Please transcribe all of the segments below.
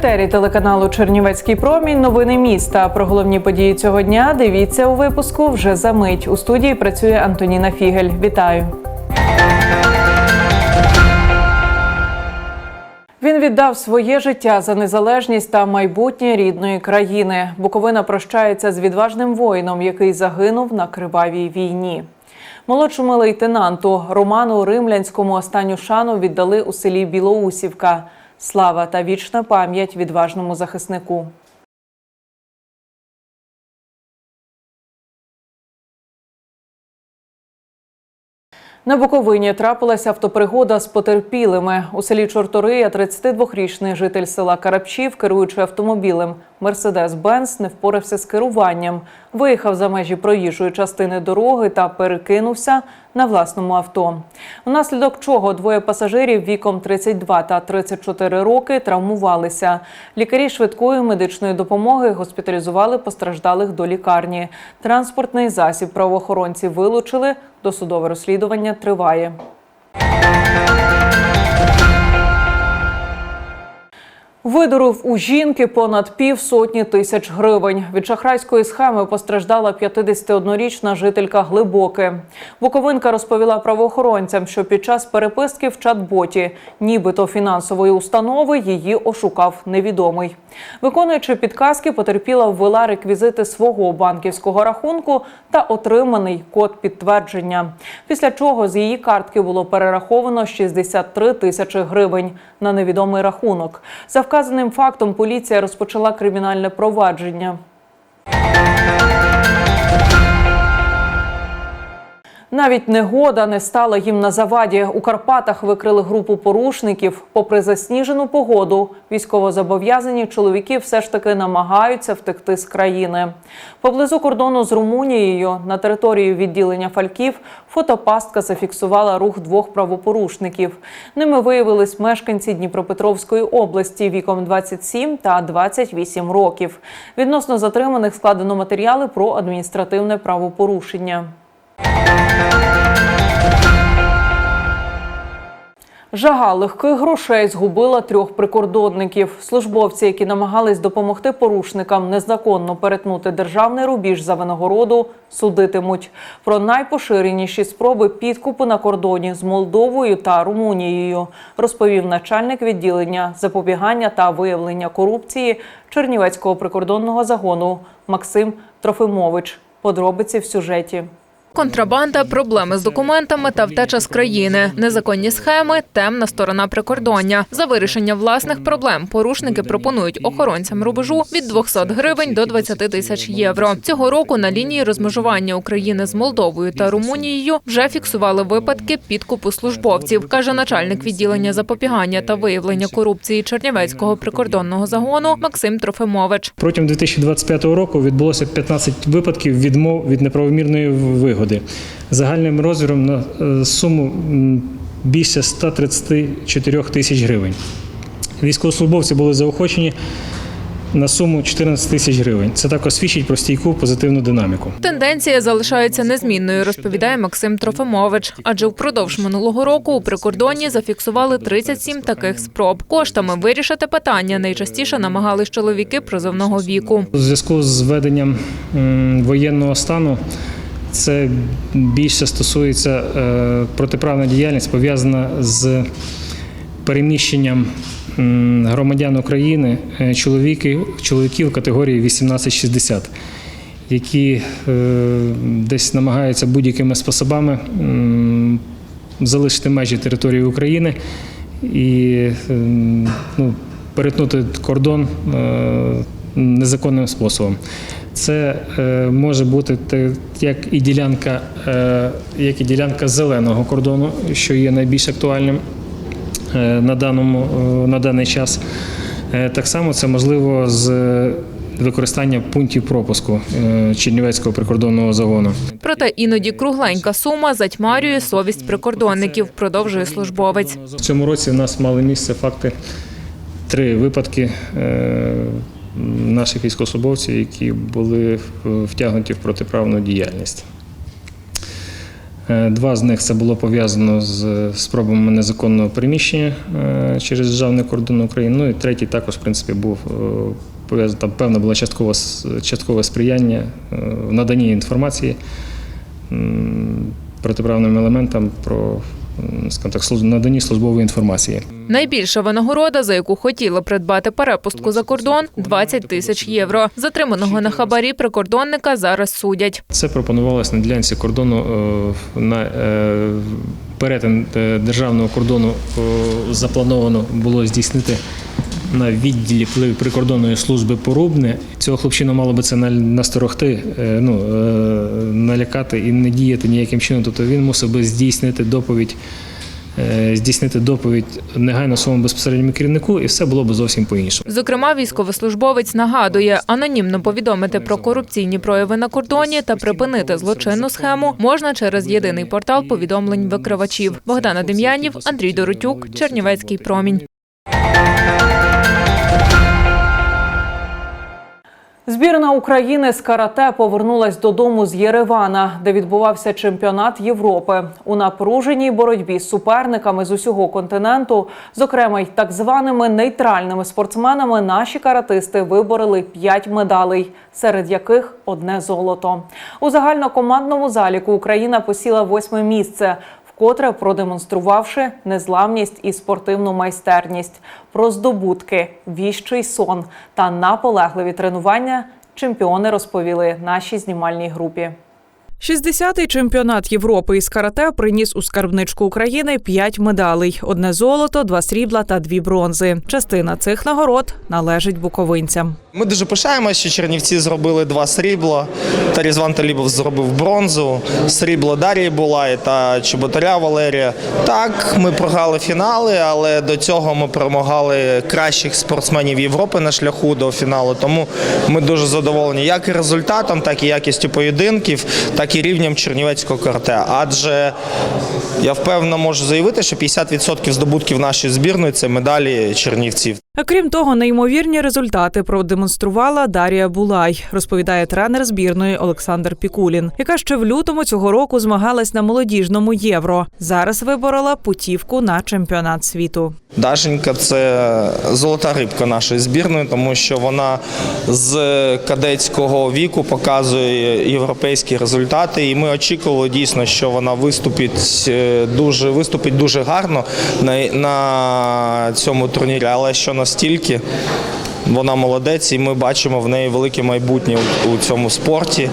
етері телеканалу Чернівецький промінь. Новини міста. Про головні події цього дня дивіться у випуску вже за мить. У студії працює Антоніна Фігель. Вітаю. Він віддав своє життя за незалежність та майбутнє рідної країни. Буковина прощається з відважним воїном, який загинув на кривавій війні. Молодшому лейтенанту Роману Римлянському останню шану віддали у селі Білоусівка. Слава та вічна пам'ять відважному захиснику. На Буковині трапилася автопригода з потерпілими. У селі Чортория 32-річний житель села Карапчів, керуючи автомобілем Мерседес-Бенц, не впорався з керуванням. Виїхав за межі проїжджої частини дороги та перекинувся на власному авто. Внаслідок чого двоє пасажирів віком 32 та 34 роки травмувалися. Лікарі швидкої медичної допомоги госпіталізували постраждалих до лікарні. Транспортний засіб правоохоронці вилучили. Досудове розслідування триває. Видурив у жінки понад півсотні тисяч гривень. Від шахрайської схеми постраждала 51-річна жителька Глибоки. Буковинка розповіла правоохоронцям, що під час переписки в чат-боті, нібито фінансової установи, її ошукав невідомий. Виконуючи підказки, потерпіла ввела реквізити свого банківського рахунку та отриманий код підтвердження. Після чого з її картки було перераховано 63 тисячі гривень на невідомий рахунок. За вказаним фактом поліція розпочала кримінальне провадження. Навіть негода не стала їм на заваді. У Карпатах викрили групу порушників. Попри засніжену погоду, військовозобов'язані чоловіки все ж таки намагаються втекти з країни. Поблизу кордону з Румунією на території відділення Фальків фотопастка зафіксувала рух двох правопорушників. Ними виявились мешканці Дніпропетровської області віком 27 та 28 років. Відносно затриманих складено матеріали про адміністративне правопорушення. Жага легких грошей згубила трьох прикордонників. Службовці, які намагались допомогти порушникам незаконно перетнути державний рубіж за винагороду, судитимуть. Про найпоширеніші спроби підкупу на кордоні з Молдовою та Румунією розповів начальник відділення запобігання та виявлення корупції Чернівецького прикордонного загону Максим Трофимович. Подробиці в сюжеті. Контрабанда, проблеми з документами та втеча з країни, незаконні схеми, темна сторона прикордоння. За вирішення власних проблем порушники пропонують охоронцям рубежу від 200 гривень до 20 тисяч євро. Цього року на лінії розмежування України з Молдовою та Румунією вже фіксували випадки підкупу службовців, каже начальник відділення запобігання та виявлення корупції Чернівецького прикордонного загону Максим Трофимович. Протягом 2025 року відбулося 15 випадків відмов від неправомірної вигоди загальним розміром на е, суму більше 134 тисяч гривень. Військовослужбовці були заохочені на суму 14 тисяч гривень. Це також свідчить про стійку позитивну динаміку. Тенденція залишається незмінною, розповідає Максим Трофимович. Адже впродовж минулого року у прикордонні зафіксували 37 таких спроб. Коштами вирішити питання найчастіше намагались чоловіки призовного віку. У зв'язку з введенням воєнного стану це більше стосується е, протиправна діяльність пов'язана з переміщенням громадян України, е, чоловіків, чоловіків категорії 18-60, які е, десь намагаються будь-якими способами залишити межі території України і ну, перетнути кордон незаконним способом. Це е, може бути як і ділянка, е, як і ділянка зеленого кордону, що є найбільш актуальним е, на, даному, на даний час. Так само це можливо з використання пунктів пропуску Чернівецького прикордонного загону. Проте іноді кругленька сума затьмарює совість прикордонників, продовжує службовець. В цьому році в нас мали місце факти три випадки наших військовослужбовців, які були втягнуті в протиправну діяльність. Е, Два з них це було пов'язано з спробами незаконного переміщення е, через державний кордон України. Ну і третій також, в принципі, був е, пов'язаний. Там певна була часткове, часткове сприяння в наданні інформації протиправним елементам про так, наданні службової інформації. Найбільша винагорода, за яку хотіли придбати перепустку за кордон 20 тисяч євро. Затриманого на хабарі прикордонника зараз судять. Це пропонувалось на ділянці кордону е, на е, перетин е, державного кордону заплановано було здійснити на відділі при- прикордонної служби порубне. Цього хлопчину мало би це на- насторогти, е, ну, е, налякати і не діяти ніяким чином. Тобто він мусив би здійснити доповідь. е, Здійснити доповідь негайно своєму безпосередньому керівнику, і все було б зовсім по-іншому. Зокрема, військовослужбовець нагадує, анонімно повідомити про корупційні прояви на кордоні та припинити злочинну схему можна через єдиний портал повідомлень викривачів. Богдана Дем'янів, Андрій Доротюк, Чернівецький промінь. Збірна України з карате повернулась додому з Єревана, де відбувався чемпіонат Європи. У напруженій боротьбі з суперниками з усього континенту, зокрема й так званими нейтральними спортсменами, наші каратисти вибороли п'ять медалей, серед яких одне золото. У загальнокомандному заліку Україна посіла восьме місце. Вкотре продемонструвавши незламність і спортивну майстерність, про здобутки, віщий сон та наполегливі тренування чемпіони розповіли нашій знімальній групі. 60-й чемпіонат Європи із карате приніс у скарбничку України 5 медалей: одне золото, два срібла та дві бронзи. Частина цих нагород належить буковинцям. Ми дуже пишаємося, що Чернівці зробили два срібла. Та Різван Талібов зробив бронзу, срібло Дарії Булай та Чеботаря Валерія. Так, ми програли фінали, але до цього ми перемагали кращих спортсменів Європи на шляху до фіналу. Тому ми дуже задоволені як і результатом, так і якістю поєдинків, так і рівнем чернівецького карате. Адже я впевнено можу заявити, що 50% здобутків нашої збірної це медалі чернівців. Крім того, неймовірні результати продемонструвала Дарія Булай, розповідає тренер збірної Олександр Пікулін, яка ще в лютому цього року змагалась на молодіжному євро. Зараз виборола путівку на чемпіонат світу. Дашенька це золота рибка нашої збірної, тому що вона з кадетського віку показує європейські результати. І ми очікували дійсно, що вона виступить е, дуже виступить дуже гарно на, на цьому турнірі, але що настільки. Вона молодець, і ми бачимо в неї велике майбутнє у, цьому спорті.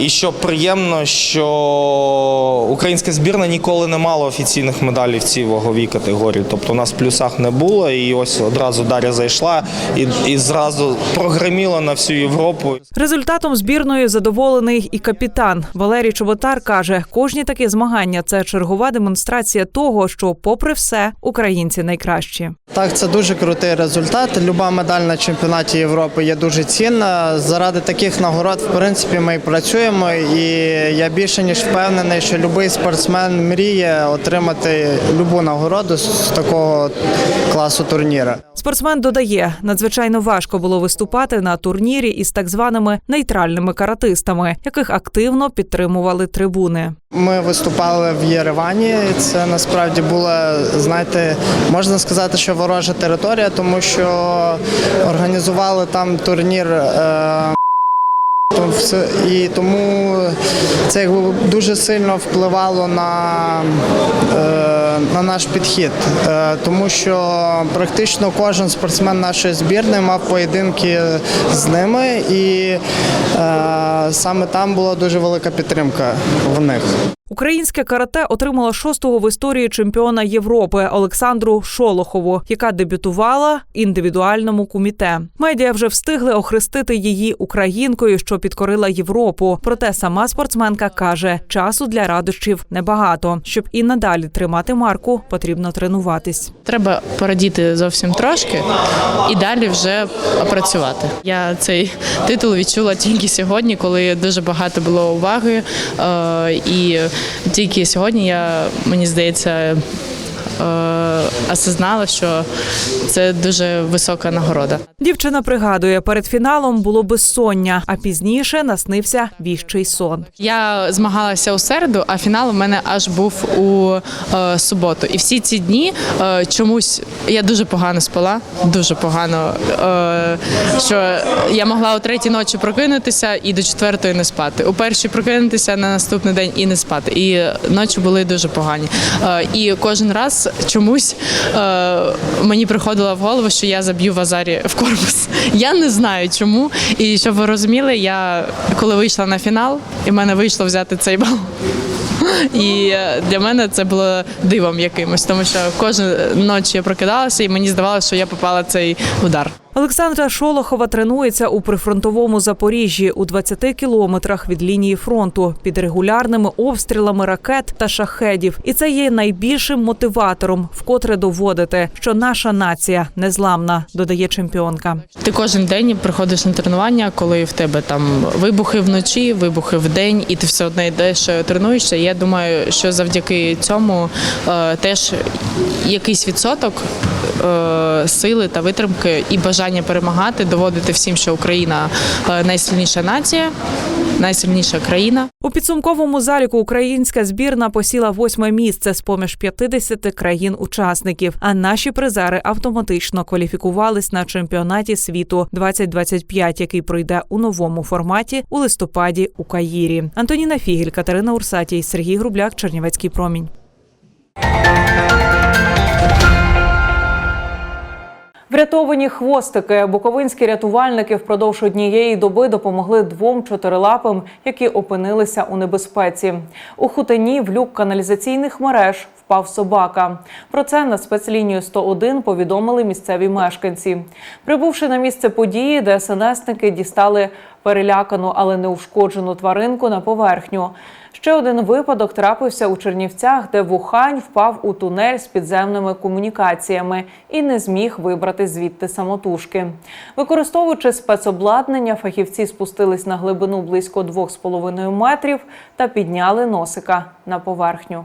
І що приємно, що українська збірна ніколи не мала офіційних медалей в цій ваговій категорії. Тобто у нас в плюсах не було, і ось одразу Дар'я зайшла і, і зразу прогреміла на всю Європу. Результатом збірної задоволений і капітан Валерій Чоботар каже: кожні такі змагання це чергова демонстрація того, що, попри все, українці найкращі. Так, це дуже крутий результат. Люба медаль на чемпіонаті Європи є дуже цінна. Заради таких нагород, в принципі, ми і працюємо. І я більше ніж впевнений, що будь-який спортсмен мріє отримати любу нагороду з такого класу турніра. Спортсмен додає, надзвичайно важко було виступати на турнірі із так званими нейтральними каратистами, яких активно підтримували трибуни. Ми виступали в Єревані. Це насправді була, знаєте, можна сказати, що ворожа територія, тому що організували там турнір. Е- І тому це дуже сильно впливало на, е, на наш підхід, Е, тому що практично кожен спортсмен нашої збірної мав поєдинки з ними, і саме там була дуже велика підтримка в них. Українське карате отримало шостого в історії чемпіона Європи Олександру Шолохову, яка дебютувала індивідуальному куміте. Медіа вже встигли охрестити її українкою, що підкорила Європу. Проте сама спортсменка каже, часу для радощів небагато. Щоб і надалі тримати марку, потрібно тренуватись. Треба порадіти зовсім трошки і далі вже працювати. Я цей титул відчула тільки сьогодні, коли дуже багато було уваги. Е, І тільки сьогодні я, мені здається, осознала, що це дуже висока нагорода. Дівчина пригадує, перед фіналом було безсоння, а пізніше наснився віщий сон. Я змагалася у середу, а фінал у мене аж був у е, суботу. І всі ці дні е, чомусь я дуже погано спала, дуже погано. Е, що я могла о третій ночі прокинутися і до четвертої не спати. У першій прокинутися на наступний день і не спати. І ночі були дуже погані. Е, і кожен раз чомусь е, мені приходило в голову, що я заб'ю в азарі в корпус. Я не знаю чому. І щоб ви розуміли, я коли вийшла на фінал, і в мене вийшло взяти цей бал. І е, для мене це було дивом якимось, тому що кожну ночі я прокидалася, і мені здавалося, що я попала цей удар. Олександра Шолохова тренується у прифронтовому Запоріжжі у 20 кілометрах від лінії фронту під регулярними обстрілами ракет та шахедів. І це є найбільшим мотиватором, вкотре доводити, що наша нація незламна, додає чемпіонка. Ти кожен день приходиш на тренування, коли в тебе там вибухи вночі, вибухи в день, і ти все одно йдеш, е, тренуєшся. Я думаю, що завдяки цьому е, теж якийсь відсоток е, сили та витримки і бажання перемагати, доводити всім, що Україна е, найсильніша нація, найсильніша країна. У підсумковому заліку українська збірна посіла восьме місце з поміж 50 країн-учасників. А наші призери автоматично кваліфікувались на чемпіонаті світу 2025, який пройде у новому форматі у листопаді у Каїрі. Антоніна Фігель, Катерина Урсатій, Сергій Грубляк, Чернівецький промінь. Врятовані хвостики. Буковинські рятувальники впродовж однієї доби допомогли двом чотирилапим, які опинилися у небезпеці. У хутині в люк каналізаційних мереж впав собака. Про це на спецлінію 101 повідомили місцеві мешканці. Прибувши на місце події, ДСНСники дістали перелякану, але неушкоджену тваринку на поверхню. Ще один випадок трапився у Чернівцях, де вухань впав у тунель з підземними комунікаціями і не зміг вибрати звідти самотужки. Використовуючи спецобладнання, фахівці спустились на глибину близько 2,5 метрів та підняли носика на поверхню.